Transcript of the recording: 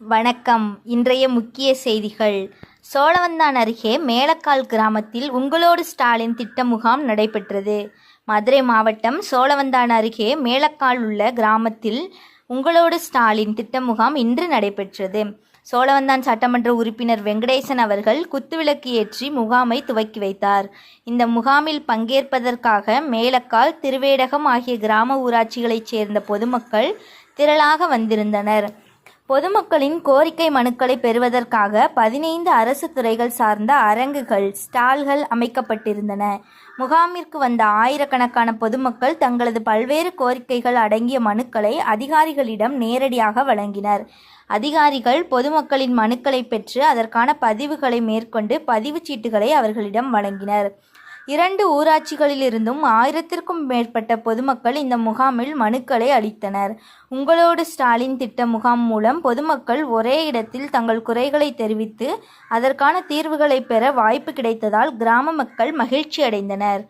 வணக்கம். இன்றைய முக்கிய செய்திகள். சோழவந்தான் அருகே மேலக்கால் கிராமத்தில் உங்களோடு ஸ்டாலின் திட்ட முகாம் நடைபெற்றது. மதுரை மாவட்டம் சோழவந்தான் அருகே மேலக்கால் உள்ள கிராமத்தில் உங்களோடு ஸ்டாலின் திட்ட முகாம் இன்று நடைபெற்றது. சோழவந்தான் சட்டமன்ற உறுப்பினர் வெங்கடேசன் அவர்கள் குத்துவிளக்கு ஏற்றி முகாமை துவக்கி வைத்தார். இந்த முகாமில் பங்கேற்பதற்காக மேலக்கால் திருவேடகம் ஆகிய கிராம ஊராட்சிகளைச் சேர்ந்த பொதுமக்கள் திரளாக வந்திருந்தனர். பொதுமக்களின் கோரிக்கை மனுக்களை பெறுவதற்காக பதினைந்து அரசு துறைகள் சார்ந்த அரங்குகள் ஸ்டால்கள் அமைக்கப்பட்டிருந்தன. முகாமிற்கு வந்த ஆயிரக்கணக்கான பொதுமக்கள் தங்களது பல்வேறு கோரிக்கைகள் அடங்கிய மனுக்களை அதிகாரிகளிடம் நேரடியாக வழங்கினர். அதிகாரிகள் பொதுமக்களின் மனுக்களை பெற்று அதற்கான பதிவுகளை மேற்கொண்டு பதிவுச் சீட்டுகளை அவர்களிடம் வழங்கினர். இரண்டு ஊராட்சிகளிலிருந்தும் ஆயிரத்திற்கும் மேற்பட்ட பொதுமக்கள் இந்த முகாமில் மனுக்களை அளித்தனர். உங்களோடு ஸ்டாலின் திட்ட முகாம் மூலம் பொதுமக்கள் ஒரே இடத்தில் தங்கள் குறைகளை தெரிவித்து அதற்கான தீர்வுகளை பெற வாய்ப்பு கிடைத்ததால் கிராம மக்கள் மகிழ்ச்சி அடைந்தனர்